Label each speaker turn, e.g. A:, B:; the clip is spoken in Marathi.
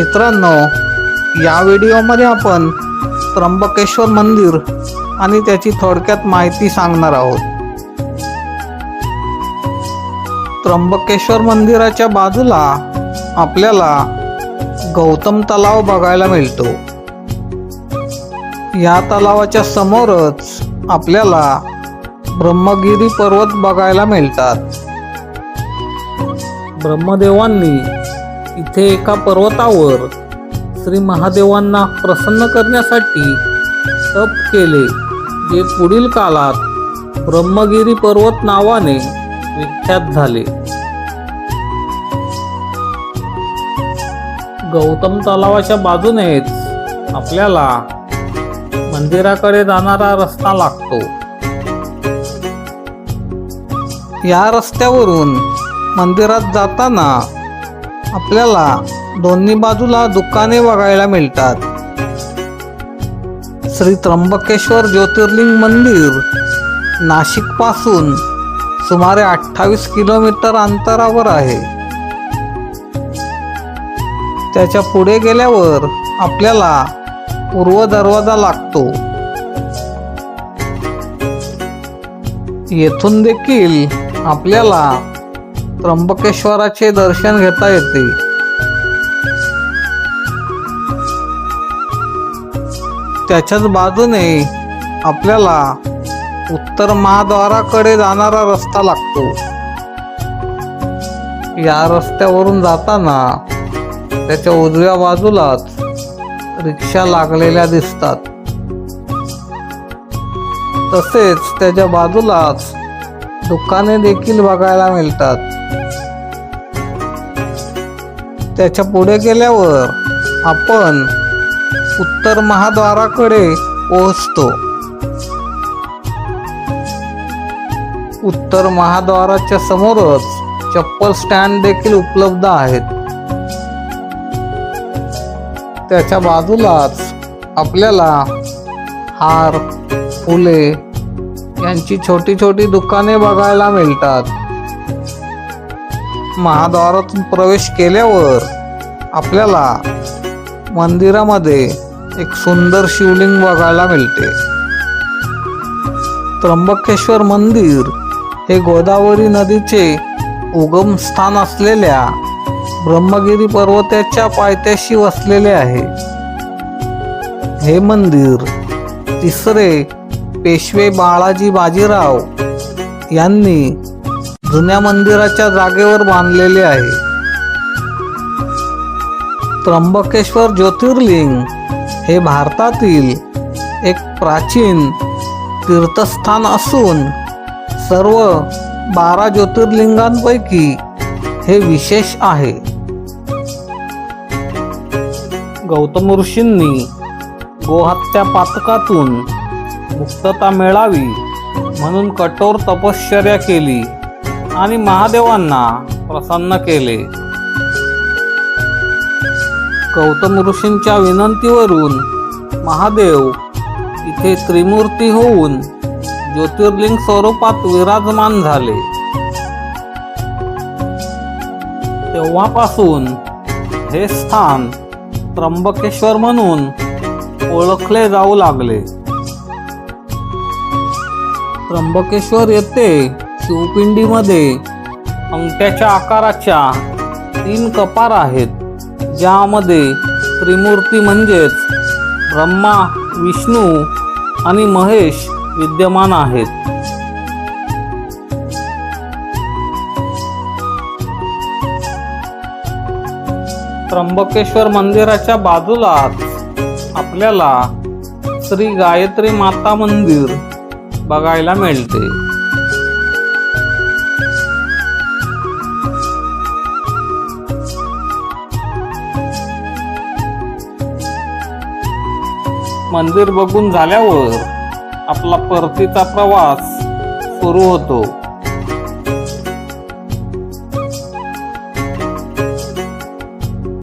A: मित्रांनो या व्हिडिओमध्ये आपण त्र्यंबकेश्वर मंदिर आणि त्याची थोडक्यात माहिती सांगणार आहोत. त्र्यंबकेश्वर मंदिराच्या बाजूला आपल्याला गौतम तलाव बघायला मिळतो. या तलावाच्या समोरच आपल्याला ब्रह्मगिरी पर्वत बघायला मिळतात. ब्रह्मदेवांनी इथे एका पर्वतावर श्री महादेवांना प्रसन्न करण्यासाठी तप केले जे पुढील काळात ब्रह्मगिरी पर्वत नावाने विख्यात झाले. गौतम तलावाच्या बाजूनेच आपल्याला मंदिराकडे जाणारा रस्ता लागतो. या रस्त्यावरून मंदिरात जाताना आपल्याला दोन्ही बाजूला दुकाने बघायला मिळतात. श्री त्र्यंबकेश्वर ज्योतिर्लिंग मंदिर नाशिकपासून सुमारे अठ्ठावीस किलोमीटर अंतरावर आहे. त्याच्या पुढे गेल्यावर आपल्याला पूर्व दरवाजा लागतो. येथून देखील आपल्याला त्र्यंबकेश्वराचे दर्शन घेता येते. त्याच्याच बाजूने आपल्याला उत्तर महाद्वाराकडे जाणारा रस्ता लागतो. या रस्त्यावरून जाताना त्याच्या उजव्या बाजूलाच रिक्षा लागलेल्या दिसतात. तसेच त्याच्या बाजूलाच दुकाने देखील बघायला मिळतात. त्याच्या पुढे गेल्यावर आपण उत्तर महाद्वाराकडे पोहोचतो. उत्तर महाद्वाराच्या समोरच चप्पल स्टँड देखील उपलब्ध आहेत. त्याच्या बाजूलाच आपल्याला हार फुले यांची छोटी छोटी दुकाने बघायला मिळतात. महाद्वारातून प्रवेश केल्यावर आपल्याला मंदिरामध्ये एक सुंदर शिवलिंग बघायला मिळते. त्र्यंबकेश्वर मंदिर हे गोदावरी नदीचे उगम स्थान असलेल्या ब्रह्मगिरी पर्वताच्या पायथ्याशी वसलेले आहे. हे मंदिर तिसरे पेशवे बाळाजी बाजीराव यांनी जुन्या मंदिराच्या जागेवर बांधलेले आहे. त्र्यंबकेश्वर ज्योतिर्लिंग हे भारतातील एक प्राचीन तीर्थस्थान असून सर्व बारा ज्योतिर्लिंगांपैकी हे विशेष आहे. गौतम ऋषींनी गोहत्या पातकातून मुक्तता मिळावी म्हणून कठोर तपश्चर्या केली आणि महादेवांना प्रसन्न केले. गौतम ऋषींच्या विनंतीवरून महादेव इथे त्रिमूर्ती होऊन ज्योतिर्लिंग स्वरूपात विराजमान झाले. तेव्हापासून हे स्थान त्र्यंबकेश्वर म्हणून ओळखले जाऊ लागले. त्र्यंबकेश्वर येथे शिवपिंडीमध्ये. अंगठ्याच्या आकाराच्या तीन कपार आहेत ज्यामध्ये त्रिमूर्ती म्हणजेच ब्रह्मा विष्णू आणि महेश विद्यमान आहेत. त्र्यंबकेश्वर मंदिराच्या बाजूलाच आपल्याला श्री गायत्री माता मंदिर बघायला मिळते. मंदिर बघून झाल्यावर आपला परतीचा प्रवास सुरू होतो.